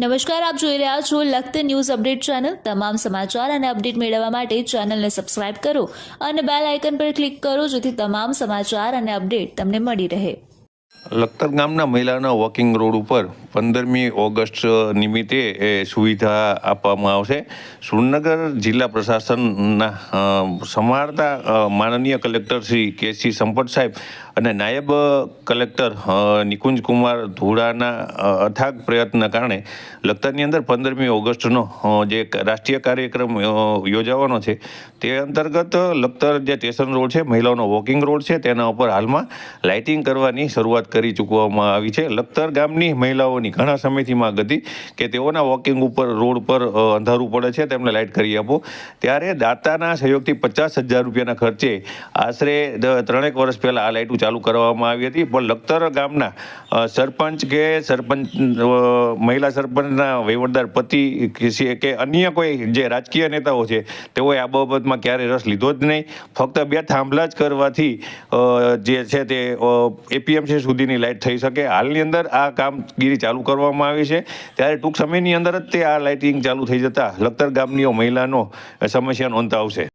નમસ્કાર, આપ જોઈ રહ્યા છો લખત ન્યૂઝ અપડેટ ચેનલ. તમામ સમાચાર અને અપડેટ મેળવવા માટે ચેનલને સબસ્ક્રાઇબ કરો અને બેલ આઇકન પર ક્લિક કરો જેથી તમામ સમાચાર અને અપડેટ તમને મળી રહે. લખતર ગામના મહિલાના વોકિંગ રોડ ઉપર પંદરમી ઓગસ્ટ નિમિત્તે એ સુવિધા આપવામાં આવશે. સુરનગર જિલ્લા પ્રશાસનના સંભાળતા માનનીય કલેક્ટર શ્રી કે સી સંપત સાહેબ અને નાયબ કલેક્ટર નિકુંજ કુમાર ધુડાના અથાગ પ્રયત્નના કારણે લખતરની અંદર પંદરમી ઓગસ્ટનો જે રાષ્ટ્રીય કાર્યક્રમ યોજાવાનો છે, તે અંતર્ગત લખતર જે સ્ટેશન રોડ છે, મહિલાઓનો વોકિંગ રોડ છે, તેના ઉપર હાલમાં લાઇટિંગ કરવાની શરૂઆત કરી ચૂકવામાં આવી છે. લખતર ગામની મહિલાઓની ઘણા સમયથી માંગ હતી કે તેઓના વોકિંગ ઉપર, રોડ પર અંધારું પડે છે, તેમને લાઇટ કરી આપો. ત્યારે દાતાના સહયોગથી પચાસ હજાર રૂપિયાના ખર્ચે આશરે ત્રણેક વર્ષ પહેલાં આ લાઇટો ચાલુ કરવામાં આવી હતી. પણ લખતર ગામના સરપંચ કે સરપંચ મહિલા સરપંચના વહીવટદાર પતિ કે અન્ય કોઈ જે રાજકીય નેતાઓ છે, તેઓએ આ બાબતમાં ક્યારેય રસ લીધો જ નહીં. ફક્ત બે થાંભલા જ કરવાથી જે છે તે એપીએમસી સુધીની લાઇટ થઈ શકે. હાલની અંદર આ કામગીરી ચાલુ કરવામાં આવી છે. ત્યારે ટૂંક સમયની અંદર જ તે આ લાઇટિંગ ચાલુ થઈ જતાં લખતર ગામની મહિલાનો સમસ્યા નોંધાવશે.